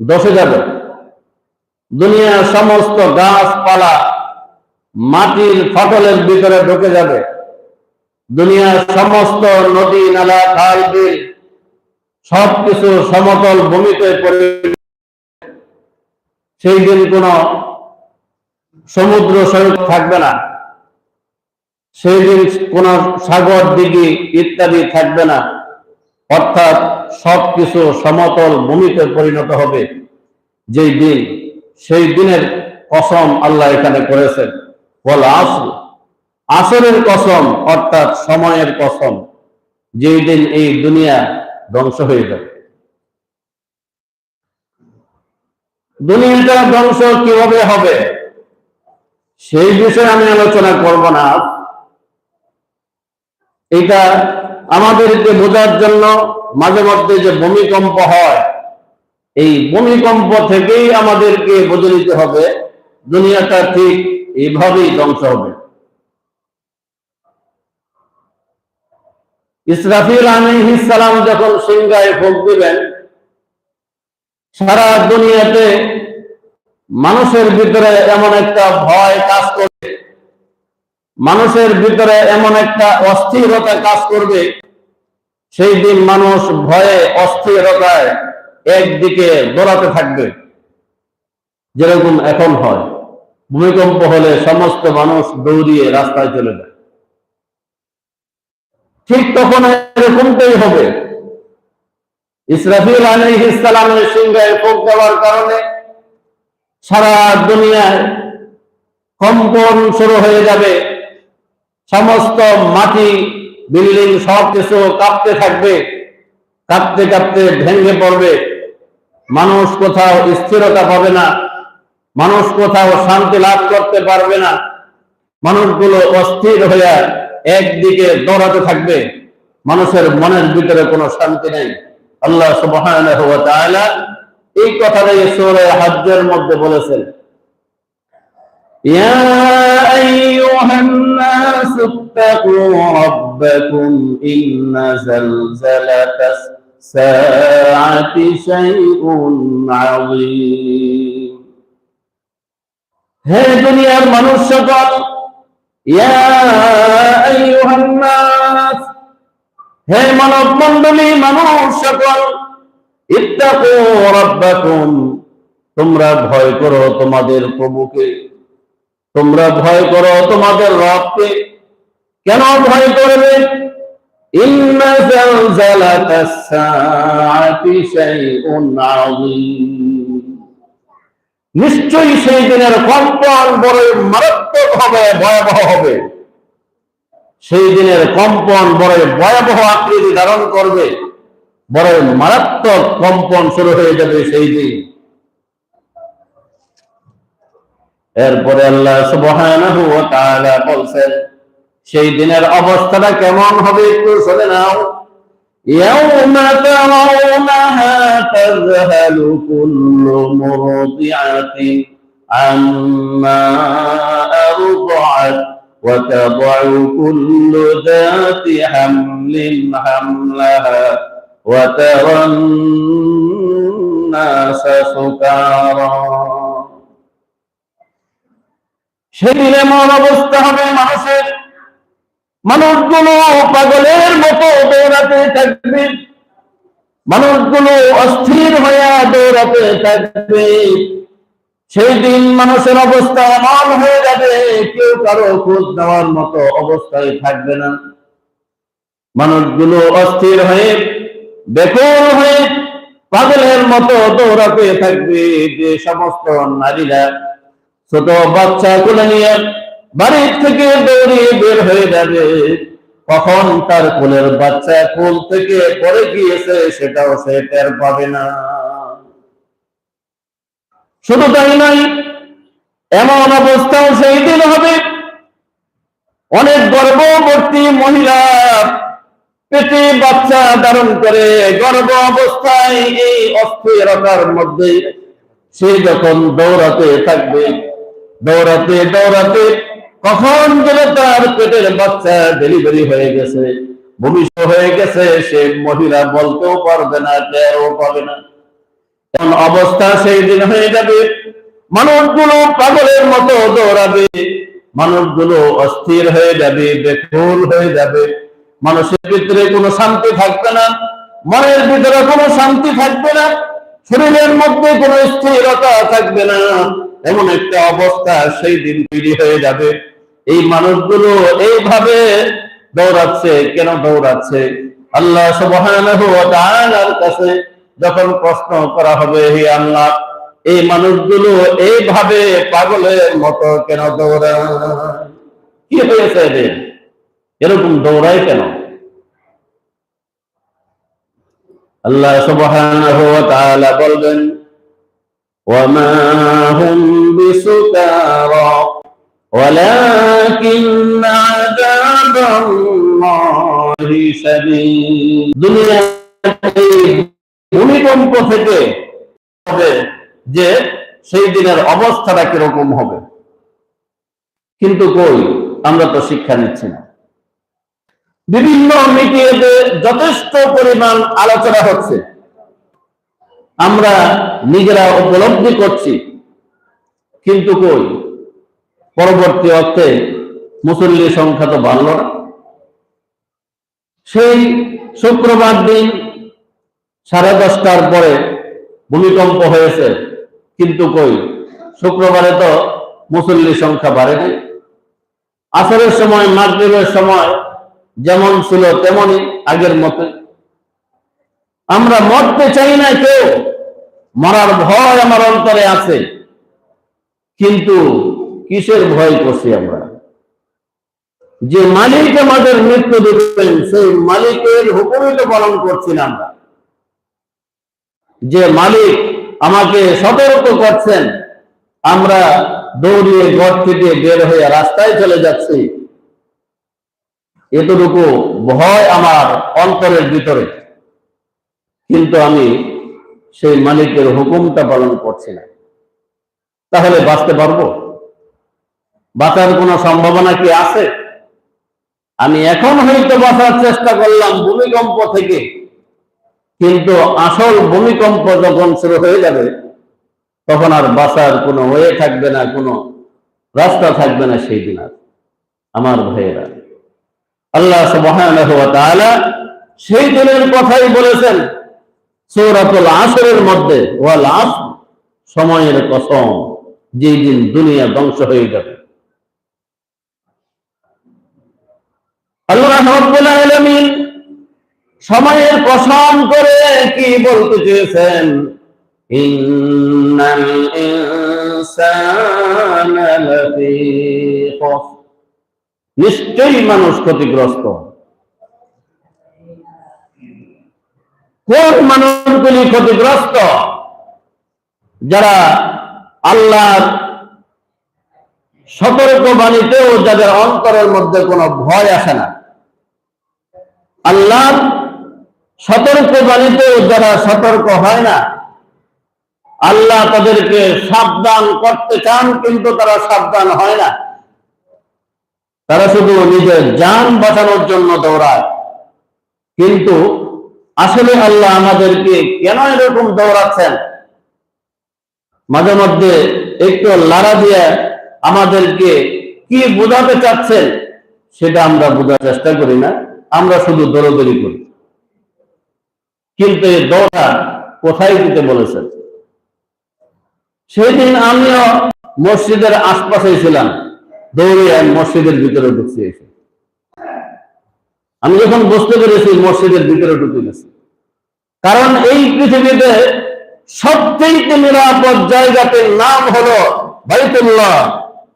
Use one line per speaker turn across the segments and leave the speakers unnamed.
দশে যাবে। দুনিয়ার সমস্ত গাছপালা মাটির ফটলের ভিতরে ঢুকে যাবে। দুনিয়ার সমস্ত নদী, নালা, খাল, বিল সবকিছু সমতল ভূমিতে পড়ে সেই দিন কোন সমুদ্র সৈকত থাকবে না। সেই দিন কোন সাগর, দিঘি ইত্যাদি থাকবে না। অর্থাৎ সবকিছু সমতল ভূমিতে পরিণত হবে। যেই দিন, সেই দিনের কসম আল্লাহ এখানে করেছেন। বল আসল আসরের কসম অর্থাৎ সময়ের কসম। যেই দিন এই দুনিয়া ধ্বংস হয়ে যাবে। দুনিয়াটা ধ্বংস কীভাবে হবে? সেই বিষয়ে আমি আলোচনা করব না। এটা আমাদেরকে বোঝার জন্য মাঝে মধ্যে যে ভূমিকম্প হয়, এই ভূমিকম্প থেকেই আমাদেরকে বুঝে নিতে হবে, দুনিয়াটা ঠিক এইভাবেই ধ্বংস হবে। ইসরাফিল সালাম যখন সিংহায় ফোক দিবেন, সারা দুনিয়াতে মানুষের ভিতরে এমন একটা ভয় কাজ করবে, মানুষের ভিতরে এমন একটা অস্থিরতা কাজ করবে সেই দিন মানুষ ভয়ে, অস্থিরতায় একদিকে দৌড়াতে থাকবে। যেরকম এখন হয়। ভূমিকম্প হলে সমস্ত মানুষ দৌড়িয়ে রাস্তায় চলে যায়। ঠিক তখন এরকমটাই হবে। ইসরাফিল আলী ইসলামের সিংহায় ফোক দেওয়ার কারণে সারা দুনিয়ায় কম্পন শুরু হয়ে যাবে। সমস্ত মাটি বিল্ডিং সব কিছু কাঁপতে থাকবে, কাঁপতে কাঁপতে ভেঙে পড়বে। মানুষ কোথাও স্থিরতা পাবে না, মানুষ কোথাও শান্তি লাভ করতে পারবে না। মানুষগুলো অস্থির হয়ে একদিকে দৌড়াতে থাকবে, মানুষের মনের ভিতরে কোনো শান্তি নেই। আল্লাহ সুবহানাহু ওয়া তাআলা এই কথাটাই সূরা হজ্জের মধ্যে বলেছেন। يا أيها الناس اتقوا ربكم إن زلزلة الساعة شيء عظيم হে দুনিয়ার মানুষ সকল ইয়া আইয়ুহান নাস হে মানব মণ্ডলী মানুষ সকল ইত্তাকু রাব্বাকুম তোমরা ভয় করো তোমাদের প্রভুকে তোমরা ভয় করো তোমাদের রবকে। কেন ভয় করবে? নিশ্চয়ই সেই দিনের কম্পন বড় মারাত্মক হবে ভয়াবহ হবে। সেই দিনের কম্পন বড় ভয়াবহ আকৃতি ধারণ করবে। বড় মারাত্মক কম্পন শুরু হয়ে যাবে সেই দিন। এরপরে আল্লাহ সুবহানাহু ওয়া তাআলা বলছেন সেই দিনের অবস্থাটা কেমন হবে একটু শুনে নাও يوم ترونها تذهل كل مرضعة عما أرضعت وتضع كل ذات حمل حملها وترى الناس سكارى সেদিন এমন অবস্থা হবে মানুষের। মানুষগুলো পাগলের মতো দৌড়াতে থাকবে। মানুষগুলো অস্থির হয়ে দৌড়াতে থাকবে। সেই দিন মানুষের অবস্থা এমন হয়ে যাবে, কেউ কারও খোঁজ দেওয়ার মতো অবস্থায় থাকবে না। মানুষগুলো অস্থির হয়ে, বেকুল হয়ে পাগলের মতো দৌড়াতে থাকবে। যে সমস্ত নারীরা ছোট বাচ্চা গুলো নিয়ে বাড়ির থেকে দৌড়িয়ে বের হয়ে যাবে। কখন তার কোলের বাচ্চা কোল থেকে পড়ে গিয়েছে সেটাও সে টের পাবে না। শুধু তাই নাই এমন অবস্থাও সেই দিন হবে। অনেক গর্ভবর্তী মহিলা পেটে বাচ্চা ধারণ করে গর্ভ অবস্থায় এই অস্থিরতার মধ্যে সে যখন দৌড়াতে থাকবে দৌড়াতে দৌড়াতে কখন যেন তার পেটের বাচ্চা ডেলিভারি হয়ে গেছে। ভবিষ্য হয়ে গেছে, সে মহিলা বলতেও পারবে না, টেরও পাবে না। এমন অবস্থা সেই দিন হয়ে যাবে। মানুষগুলো পাগলের মতো দৌড়াবে। মানুষগুলো অস্থির হয়ে যাবে, বেকুল হয়ে যাবে। মানুষের ভিতরে কোনো শান্তি থাকবে না। মনের ভিতরে কোনো শান্তি থাকবে না। শরীরের মধ্যে কোনো স্থিরতা থাকবে না। এমন একটা অবস্থা সেই দিন তৈরি হয়ে যাবে। এই মানুষগুলো এইভাবে দৌড়াচ্ছে, কেন দৌড়াচ্ছে? আল্লাহ সুবহানাহু ওয়া কাছে যখন প্রশ্ন করা হবে, হে আল্লাহ, এই মানুষগুলো এইভাবে পাগলের মতো কেন দৌড়ায়? কি হয়েছে এদের? এরকম দৌড়ায় কেন? আল্লাহ সুবহানাহু বলবেন ওয়ামা হুম বিসুকারা ولكن عذاب الله شديد দুনিয়াতে ভূমিকম্প থেকে হবে যে সেই দিনের অবস্থাটা কিরকম হবে কিন্তু কই আমরা তো শিক্ষা নিচ্ছি না বিভিন্ন মিডিয়াতে যথেষ্ট পরিমাণ আলোচনা হচ্ছে আমরা নিজেরা উপলব্ধি করছি। কিন্তু কই? পরবর্তী অর্থে মুসল্লির সংখ্যা তো বাড়ল না। সেই শুক্রবার দিন সাড়ে দশটার পরে ভূমিকম্প হয়েছে। কিন্তু কই? শুক্রবারে তো মুসল্লির সংখ্যা বাড়েনি। আসরের সময়, মাগরিবের সময় যেমন ছিল তেমনই আগের মতো আমরা মরতে চাই না কেউ। মরার ভয় আমার অন্তরে আছে। কিন্তু কিসের ভয় করছি আমরা? যে মালিক আমাদের মৃত্যু দেবেন, সেই মালিকের হুকুমই তো পালন করছি না আমরা। যে মালিক আমাকে সতর্ক করছেন, আমরা দৌড়িয়ে ঘর থেকে বের হয়ে রাস্তায় চলে যাচ্ছি। এতটুকু ভয় আমার অন্তরের ভিতরে। কিন্তু আমি সেই মালিকের হুকুমটা পালন করছি না। তাহলে বাঁচতে পারব? বাঁচার কোনো সম্ভাবনা কি আছে? আমি এখন হয়তো বাঁচার চেষ্টা করলাম ভূমিকম্প থেকে, কিন্তু আসল ভূমিকম্প যখন শুরু হয়ে যাবে, তখন আর বাঁচার কোনো ওয়ে থাকবে না, কোনো রাস্তা থাকবে না সেই দিন আর, আমার ভাইয়েরা। আল্লাহ সেই দিনের কথাই বলেছেন সূরাতুল আসরের মধ্যে, ওয়াল আসর, সময়ের কসম, যেই দিন দুনিয়া ধ্বংস হয়ে যাবে। আল্লাহ রাব্বুল আলামিন সময়ের কসম করে কি বলতে চেয়েছেন? নিশ্চয়ই মানুষ ক্ষতিগ্রস্ত। কোন মানুষগুলি ক্ষতিগ্রস্ত? যারা আল্লাহর সতর্ক বাণীতেও যাদের অন্তরের মধ্যে কোনো ভয় আসে না। আল্লাহর সতর্ক বাণীতেও যারা সতর্ক হয় না, আল্লাহ তাদেরকে সাবধান করতে চান, কিন্তু তারা সাবধান হয় না। তারা শুধু নিজের যান বাঁচানোর জন্য দৌড়ায়। কিন্তু আসলে আল্লাহ আমাদেরকে কেন এরকম দৌড়াচ্ছেন? মাঝে মধ্যে একটু লাড়া দিয়ে আমাদেরকে কি বোঝাতে চাচ্ছেন সেটা আমরা বোঝার চেষ্টা করি না, আমরা শুধু দৌড়দৌড়ি করি। কিন্তু এই দৌড়া কোথায় দিতে বলেছেন? সেদিন আমিও মসজিদের আশপাশে ছিলাম দৌড়ে মসজিদের ভিতরে ঢুকছি। এসে আমি যখন বুঝতে পেরেছি, মসজিদের ভিতরে ঢুকে গেছি। কারণ এই পৃথিবীতে সবচেয়ে নিরাপদ জায়গাতে নাম হলো বাইতুল্লাহ,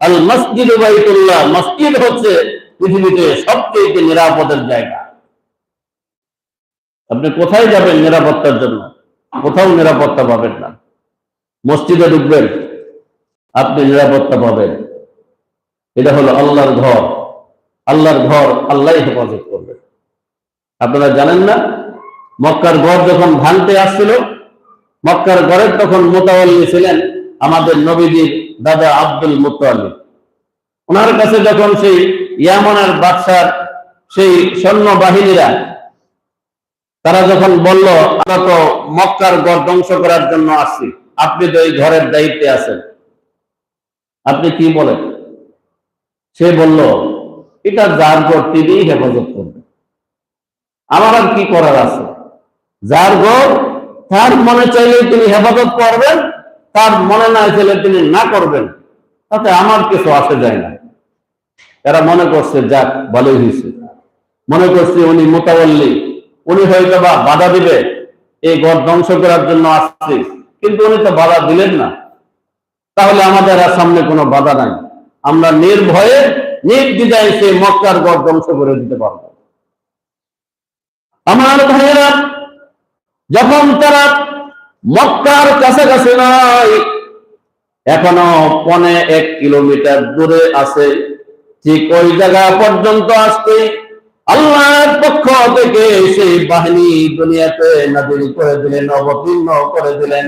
আল মসজিদ বাইতুল্লাহ। মসজিদ হচ্ছে পৃথিবীতে সবচেয়ে নিরাপদের জায়গা। আপনি কোথায় যাবেন নিরাপত্তার জন্য? কোথাও নিরাপত্তা পাবেন না। মসজিদে ঢুকবেন, আপনি নিরাপত্তা পাবেন। এটা হলো আল্লাহর ঘর। আল্লাহর ঘর আল্লাহ হেফাজত আপনারা জানেন না, মক্কার ঘর যখন ভাঙতে আসছিল, মক্কার ঘরের তখন মোতাবল্লি ছিলেন আমাদের নবীজির দাদা আব্দুল মুতাল্লিব ওনার কাছে যখন সেই ইয়ামনের বাদশার সেই সৈন্য বাহিনীরা তারা যখন বলল, আমরা তো মক্কার ঘর ধ্বংস করার জন্য আসছি, আপনি তো এই ঘরের দায়িত্বে আছেন। আপনি কি বলেন? সে বলল, এটা যার ঘর তিনি হেফাজত করবেন। আমার আর কি করার আছে? যার ঘর তার মনে চাইলে তিনি হেফাজত করবেন, তার মনে না চাইলে তিনি না করবেন। তাতে আমার কিছু আসে যায় না। এরা মনে করছে, যাক, ভালোই হয়েছে। মনে করছে, উনি মোতাবল্লি। উনি হয়তো বা বাধা দিবে, এই ঘর ধ্বংস করার জন্য আসছে। কিন্তু উনি তো বাধা দিলেন না। তাহলে আমাদের আর সামনে কোনো বাধা নাই। আমরা নির্ভয়ে, নির্দ্বিধায় সে মক্কার ঘর ধ্বংস করে দিতে পারব। আমার ভাইয়েরা যখন তারা মক্কার কাছাকাছি নয় এখনো পনে এক কিলোমিটার দূরে আছে ঠিক ওই জায়গা পর্যন্ত আসতে আল্লাহর পক্ষ থেকে সেই বাহিনী দুনিয়াতে নাজিল করে দিলেন অবতীর্ণ করে দিলেন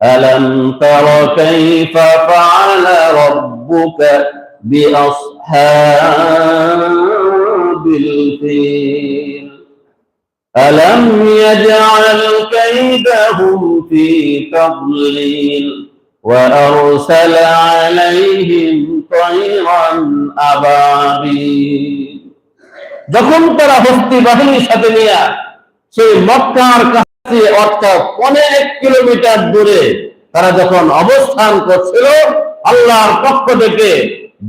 ألم تر كيف فعل ربك بأصحاب الفيل ألم يجعل كيدهم في تضليل وأرسل عليهم طيرا أبابيل যখন তারা হস্তি বাহিনীর সাথে নিয়ে সেই মক্কার কাছে অর্থাৎ অনেক কিলোমিটার দূরে তারা যখন অবস্থান করছিল আল্লাহর পক্ষ থেকে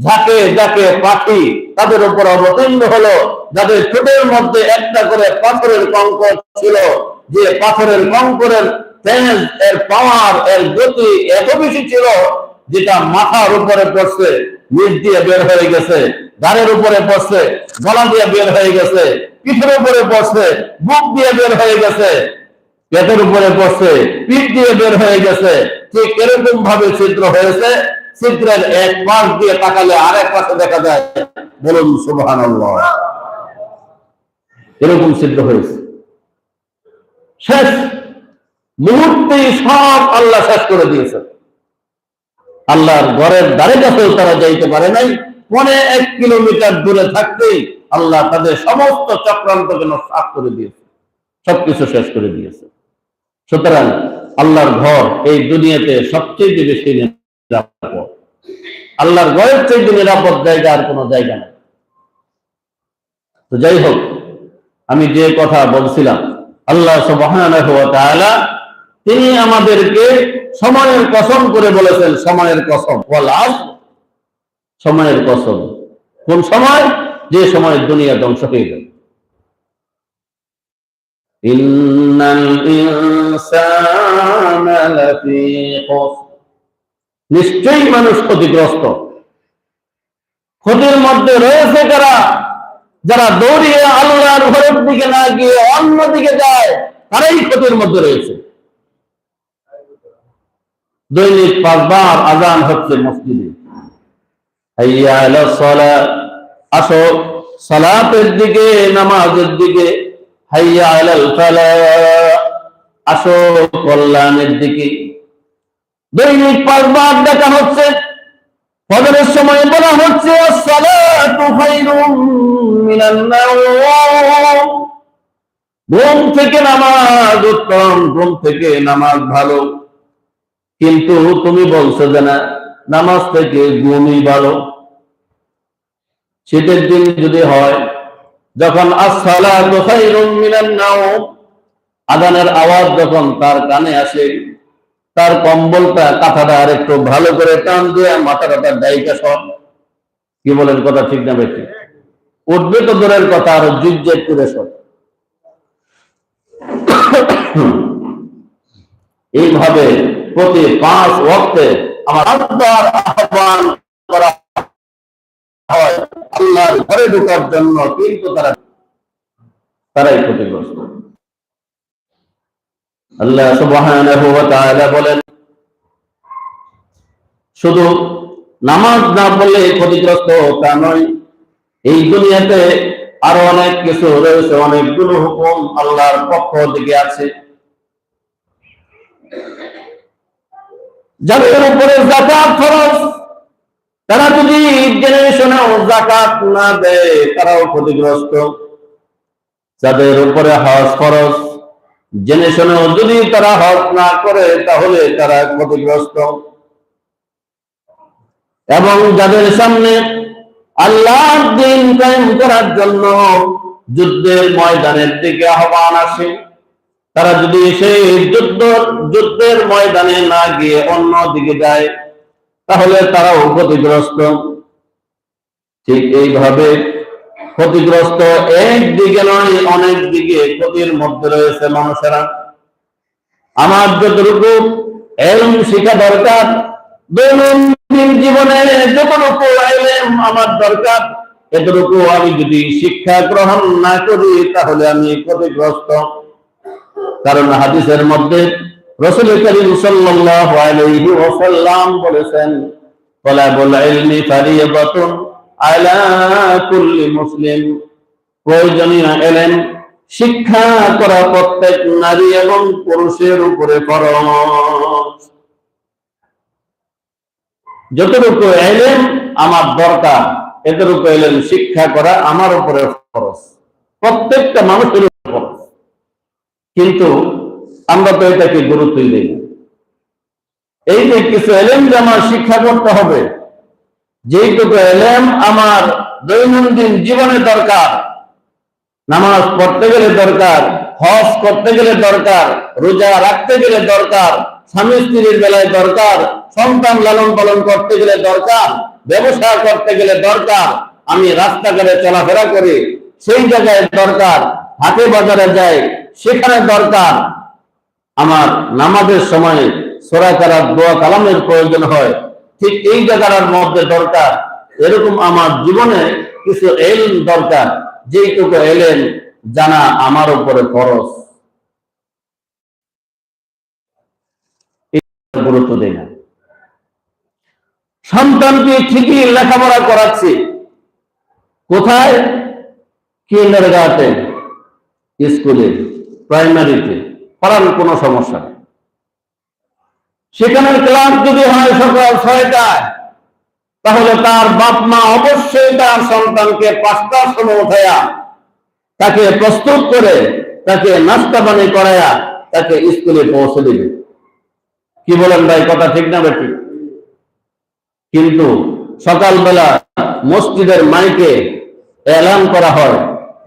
ঝাঁকে ঝাঁকে পাখি তাদের উপর অবতীর্ণ হলো যাদের ঠোঁটের মধ্যে একটা করে পাথরের কঙ্কর ছিল, যে পাথরের কঙ্করের তেজ এর পাওয়ার এর গতি এত বেশি ছিল, যেটা মাথার উপরে পড়ছে, নিচ দিয়ে বের হয়ে গেছে গাড়ির উপরে পড়ছে, গলা দিয়ে বের হয়ে গেছে, পিঠের উপরে পড়ছে, বুক দিয়ে বের হয়ে গেছে, পেটের উপরে পড়ছে, পিঠ দিয়ে বের হয়ে গেছে, ঠিক এরকম ভাবে ছিদ্র হয়েছে, ছিদ্রের এক পাশ দিয়ে তাকালে আরেক পাশে দেখা যায়, বলুন সুবহান এরকম সিদ্ধ হয়েছে। শেষ। মুহূর্তে সব আল্লাহ শেষ করে দিয়েছে আল্লাহর ঘরের দ্বারে কাছেও তারা যাইতে পারে নাই। পনে এক কিলোমিটার দূরে থাকতেই আল্লাহ তাদের সমস্ত চক্রান্তকে সাফ করে দিয়েছে। সবকিছু শেষ করে দিয়েছে। সুতরাং আল্লাহর ঘর এই দুনিয়াতে সবচেয়ে বেশি নিরাপদ। আল্লাহর ঘরের চেয়ে নিরাপদ জায়গা আর কোনো জায়গা নেই। তো যাই হোক আমি যে কথা বলছিলাম, আল্লাহ তিনি আমাদেরকে সময়ের কসম করে বলেছেন, সময়ের কসম। সময়ের কসম। কোন সময়? যে সময় দুনিয়া ধ্বংস হয়ে খুসর। নিশ্চয়ই মানুষ ক্ষতিগ্রস্ত। ক্ষতির মধ্যে রয়েছে কারা? যারা দৌড়িয়ে আল্লাহর ঘরের দিকে না গিয়ে অন্য দিকে যায়, তারাই ক্ষতির মধ্যে রয়েছে। দৈনিক পাঁচবার আজান হচ্ছে মসজিদে। আসো সালাতের দিকে, নামাজের দিকে। হাইয়া আলাল ফালাহ আসো কল্যাণের দিকে। দৈনিক পাঁচবার দেখা হচ্ছে। ফজরের সময় বলা হচ্ছে ঘুম থেকে নামাজ উত্তম ঘুম থেকে নামাজ ভালো। কিন্তু তুমি বলছো যে না, নামাজ থেকে ঘুমই ভালো। শীতের দিন যদি হয়, যখন নাওম আদানের আওয়াজ যখন তার কানে আসে তার কম্বলটা কাঁথাটা আর একটু ভালো করে টান দিয়ে মাথাটা তার ডাইকা সব কি বলেন কথা ঠিক না বেশি উঠবে তো দূরের কথা, আর জিজ্জেট করে সব। এইভাবে প্রতি পাঁচ ওয়াক্তে আমার আল্লাহর আহ্বান করা হয়। আল্লাহর ঘরে ঢোকার জন্য কিন্তু তারা তারাই ক্ষতিগ্রস্ত। আল্লাহ সুবহানাহু ওয়া তাআলা বলেন, শুধু নামাজ না পড়লে ক্ষতিগ্রস্ত তা নয়, এই দুনিয়াতে আরও অনেক কিছু রয়েছে, অনেকগুলো হুকুম আল্লাহর পক্ষ থেকে আছে। যাদের উপরে জাকাত খরচ তারা যদি জেনে শোনেও জাকাত না দেয়, তারাও ক্ষতিগ্রস্ত। যাদের উপরে হজ ফরজ জেনে শুনেও যদি তারা হজ না করে, তাহলে তারা ক্ষতিগ্রস্ত। এবং যাদের সামনে আল্লাহর দিন কায়েম করার জন্য যুদ্ধের ময়দানের দিকে আহ্বান আসে, তারা যদি সেই যুদ্ধ, যুদ্ধের ময়দানে না গিয়ে অন্য দিকে যায়, তাহলে তারাও ক্ষতিগ্রস্ত। ঠিক এইভাবে ক্ষতিগ্রস্ত এক দিকে নয় অনেক দিকে ক্ষতির মধ্যে রয়েছে মানুষেরা। আমার যতটুকু এলম শিখা দরকার, দৈনন্দিন জীবনে যতটুকু এলেম আমার দরকার, এতটুকু আমি যদি শিক্ষা গ্রহণ না করি, তাহলে আমি ক্ষতিগ্রস্ত। কারণ হাদিসের মধ্যে রসুল করিম সাল্লাল্লাহু আলাইহি ওয়াসাল্লাম বলেছেন, তলাবুল ইলমি ফারিয়াদাতুন মুসলিম। প্রয়োজনীয় এলেন শিক্ষা করা প্রত্যেক নারী এবং পুরুষের উপরে ফরজ। যতটুকু এলেন আমার দরকার, এতটুকু এলেন শিক্ষা করা আমার উপরে খরচ প্রত্যেকটা মানুষের উপরে কিন্তু আমরা তো এটাকে গুরুত্বই দিই এই যে কিছু এলেন যে আমার শিক্ষা করতে হবে যেইটুকু এলেম আমার দৈনন্দিন জীবনে দরকার, নামাজ পড়তে গেলে দরকার, হজ করতে গেলে দরকার, রোজা রাখতে গেলে দরকার, স্বামী স্ত্রীর বেলায় দরকার, সন্তান লালন পালন করতে গেলে দরকার, ব্যবসা করতে গেলে দরকার, আমি রাস্তাঘাটে চলাফেরা করি, সেই জায়গায় দরকার, হাটে বাজারে যাই, সেখানে দরকার। আমার নামাজের সময় সোরা কারার দোয়া কালামের প্রয়োজন হয়। ঠিক এই জায়গার মধ্যে দরকার, এরকম আমার জীবনে কিছু এল দরকার, যেইটুকু এলেন জানা আমার উপরে খরচ। গুরুত্ব দেয় না। সন্তানকে ঠিকই লেখাপড়া করাচ্ছি। কোথায়? কিন্ডার গার্ডেন স্কুলে, প্রাইমারিতে, পড়ার কোনো সমস্যা নেই। সেখানের ক্লাস যদি হয় সকাল ছয়টায়, তাহলে তার বাপ মা অবশ্যই তার সন্তানকে পাঁচটার সময় উঠাইয়া তাকে প্রস্তুত করে তাকে নাস্তা পানি করাইয়া তাকে স্কুলে পৌঁছে দিবে। কি বলেন ভাই, কথা ঠিক না বেটি কিন্তু সকালবেলা মসজিদের মাইকে এলান করা হয়,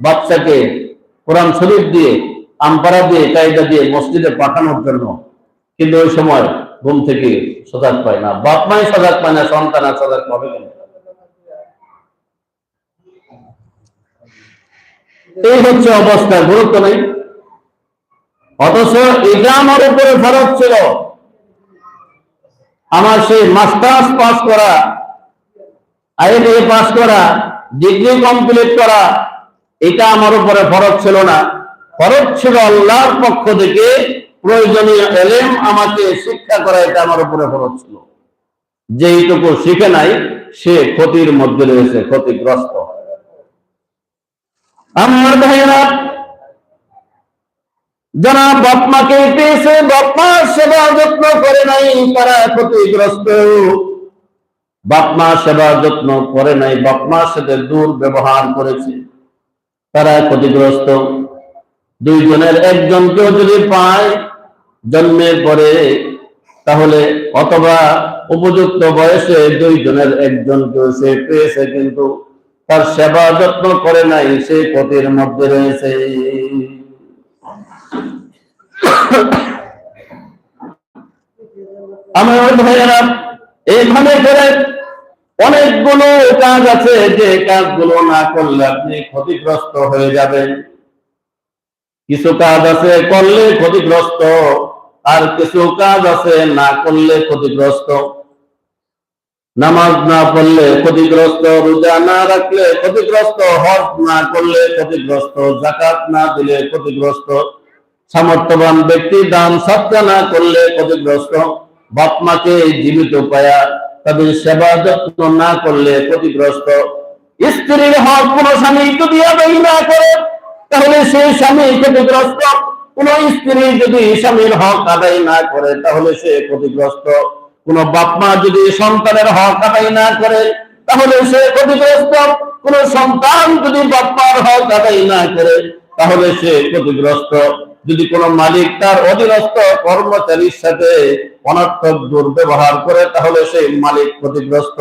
বাচ্চাকে কোরআন শরীফ দিয়ে আমপারা দিয়ে কায়দা দিয়ে মসজিদে পাঠানোর জন্য। কিন্তু ওই সময় ঘুম থেকে সজাগ পায় না, বাপ মাই সজাগ পায় না, সন্তান আর সজাগ পাবে কেন? এই হচ্ছে অবস্থা, গুরুত্ব নেই। অথচ এটা আমার উপরে ফরজ ছিল। আমার সেই মাস্টার্স পাস করা আইএলএ পাস করা, ডিগ্রি কমপ্লিট করা, এটা আমার উপরে ফরজ ছিল না। ফরজ ছিল আল্লাহর পক্ষ থেকে প্রয়োজনীয় এলেম আমাকে শিক্ষা করা, এটা আমার উপরে ফরজ ছিল। যেইটুকু শিখে নাই, সে ক্ষতির মধ্যে রয়েছে, ক্ষতিগ্রস্ত। আমার ভাইয়েরা যারা বাপমাকে পেয়েছে বাপমার সেবা যত্ন করে নাই, তারা ক্ষতিগ্রস্ত। বাপমা সেবা যত্ন করে নাই বাপমার সাথে দূর ব্যবহার করেছে, তারা ক্ষতিগ্রস্ত। দুইজনের একজনকেও যদি পায় জন্মের পরে, তাহলে অথবা উপযুক্ত বয়সে দুইজনের একজনকেও সে পেয়েছে কিন্তু তার সেবা যত্ন করে নাই, সে ক্ষতির মধ্যে রয়েছে। অনেকগুলো কাজ আছে, যে কাজগুলো না করলে আপনি ক্ষতিগ্রস্ত হয়ে যাবেন। কিছু কাজ আছে, করলে ক্ষতিগ্রস্ত আর কিছু কাজ আছে, না করলে ক্ষতিগ্রস্ত। নামাজ না পড়লে ক্ষতিগ্রস্ত, রোজা না রাখলে ক্ষতিগ্রস্ত, হজ না করলে ক্ষতিগ্রস্ত জাকাত না দিলে ক্ষতিগ্রস্ত। সামর্থ্যবান ব্যক্তি দান, সৎকা না করলে ক্ষতিগ্রস্ত। বাপ মাকে জীবিত পায়া, তাদের সেবা যত্ন না করলে ক্ষতিগ্রস্ত। স্ত্রীর হক কোন স্বামী যদি আদায় না করে, তাহলে সেই স্বামী ক্ষতিগ্রস্ত। কোন স্ত্রী যদি স্বামীর হক আদায় না করে, তাহলে সে ক্ষতিগ্রস্ত। কোন বাপ মা যদি সন্তানের হক আদায় না করে, তাহলে সে ক্ষতিগ্রস্ত। কোন সন্তান যদি বাপ মার হক আদায় না করে, তাহলে সে ক্ষতিগ্রস্ত। যদি কোনো মালিক তার অধীনস্থ কর্মচারীর সাথে অনর্থক দুর্ব্যবহার করে, তাহলে সেই মালিক ক্ষতিগ্রস্ত।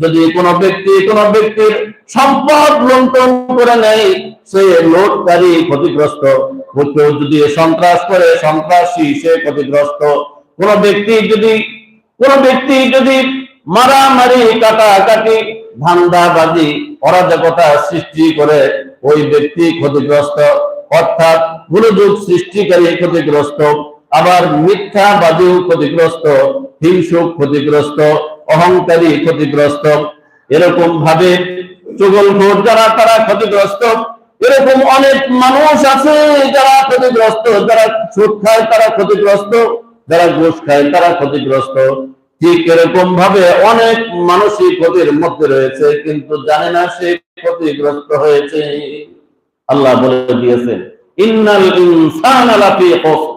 যদি কোনো ব্যক্তি কোনো ব্যক্তির সম্পদ লুণ্ঠন করে নেয়, সে লোটকারী, ক্ষতিগ্রস্ত। কেউ যদি সন্ত্রাস করে, সন্ত্রাসী, সে ক্ষতিগ্রস্ত। কোন ব্যক্তি যদি, কোন ব্যক্তি যদি মারামারি, কাটাকাটি, ধান্দাবাজি, অরাজকতা সৃষ্টি করে, ওই ব্যক্তি ক্ষতিগ্রস্ত। অর্থাৎ গুরুযুগ সৃষ্টিকারী ক্ষতিগ্রস্ত, আবার মিথ্যাবাদীও ক্ষতিগ্রস্ত, হিংসুক ক্ষতিগ্রস্ত। অহংকারী ক্ষতিগ্রস্ত। এরকম ভাবে চুগলখোর যারা, তারা ক্ষতিগ্রস্ত। এরকম অনেক মানুষ আছে যারা ক্ষতিগ্রস্ত, যারা সুদ খায়, তারা ক্ষতিগ্রস্ত। যারা ঘুষ খায়, তারা ক্ষতিগ্রস্ত। ঠিক এরকম ভাবে অনেক মানুষই ক্ষতির মধ্যে রয়েছে, কিন্তু জানে না সে ক্ষতিগ্রস্ত হয়েছে। আল্লাহ বলে দিয়েছেন, ইন্নাল ইনসানা লাফি খুসর।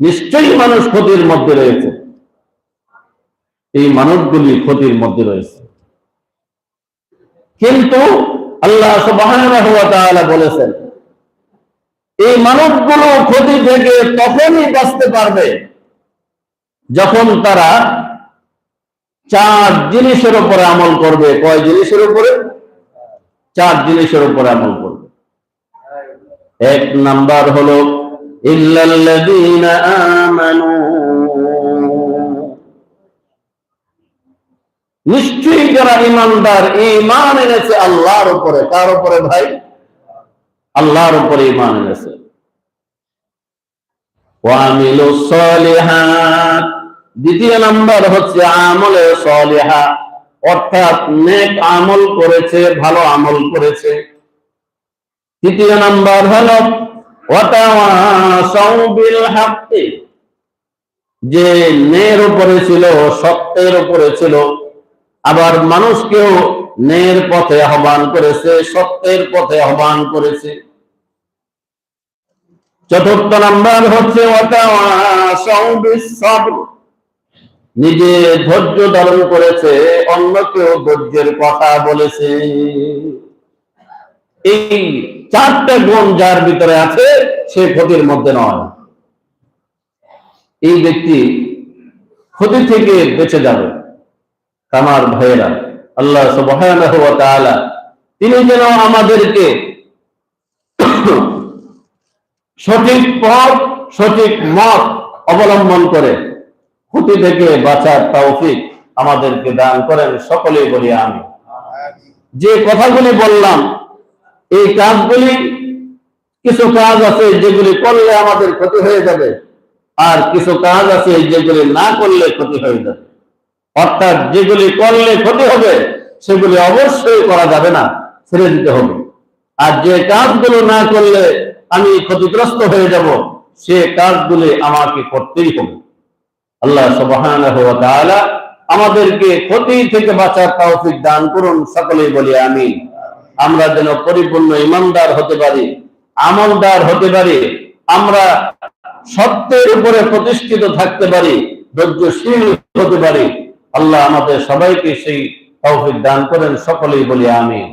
নিশ্চয়ই মানুষ ক্ষতির মধ্যে রয়েছে। এই মানুষগুলি ক্ষতির মধ্যে রয়েছে। কিন্তু আল্লাহ বলেছেন, এই মানুষগুলো ক্ষতি থেকে তখনই বাঁচতে পারবে যখন তারা চার জিনিসের উপরে আমল করবে। কয় জিনিসের উপরে? চার জিনিসের উপরে আমল করবে। এক নাম্বার হলো, ইল্লাল্লাযীনা আমানু নিশ্চয়ই যারা ইমানদার ইমান এনেছে আল্লাহর উপরে। কার উপরে ভাই? আল্লাহর উপরে ইমান এনেছে। দ্বিতীয় নাম্বার হচ্ছে আমলে সলিহা। অর্থাৎ নেক আমল করেছে, ভালো আমল করেছে। তৃতীয় নাম্বার হলো যে নের উপরে ছিল, সত্যের উপরে ছিল। আবার মানুষকেও নের পথে আহ্বান করেছে, সত্যের পথে আহ্বান করেছে। চতুর্থ নাম্বার হচ্ছে নিজে ধৈর্য ধারণ করেছে, অন্যকেও ধৈর্যের কথা বলেছে। এই চারটা গুণ যার ভিতরে আছে, সে ক্ষতির মধ্যে নয়। এই ব্যক্তি ক্ষতি থেকে বেঁচে যাবে। আমার ভাইয়েরা, আল্লাহ সুবহানাহু তিনি যেন আমাদেরকে সঠিক পথ, সঠিক মত অবলম্বন করে ক্ষতি থেকে বাঁচার তৌফিক আমাদেরকে দান করেন সকলেই বলি আমি যে কথাগুলি বললাম, এই কাজগুলি কিছু কাজ আছে যেগুলি করলে আমাদের ক্ষতি হয়ে যাবে, আর কিছু কাজ আছে যেগুলি না করলে ক্ষতি হয়ে যাবে। অর্থাৎ যেগুলি করলে ক্ষতি হবে, সেগুলি অবশ্যই করা যাবে না, ছেড়ে দিতে হবে। আর যে কাজগুলো না করলে আমি ক্ষতিগ্রস্ত হয়ে যাব, সে কাজগুলি আমাকে করতেই হবে। আল্লাহ তাআলা আমাদেরকে ক্ষতি থেকে বাঁচার তৌফিক দান করুন, সকলেই বলি আমিন। আমরা যেন পরিপূর্ণ ইমানদার হতে পারি, আমলদার হতে পারি, আমরা সত্যের উপরে প্রতিষ্ঠিত থাকতে পারি, ধৈর্যশীল হতে পারি আল্লাহ আমাদের সবাইকে সেই তৌফিক দান করেন সকলেই বলি আমিন।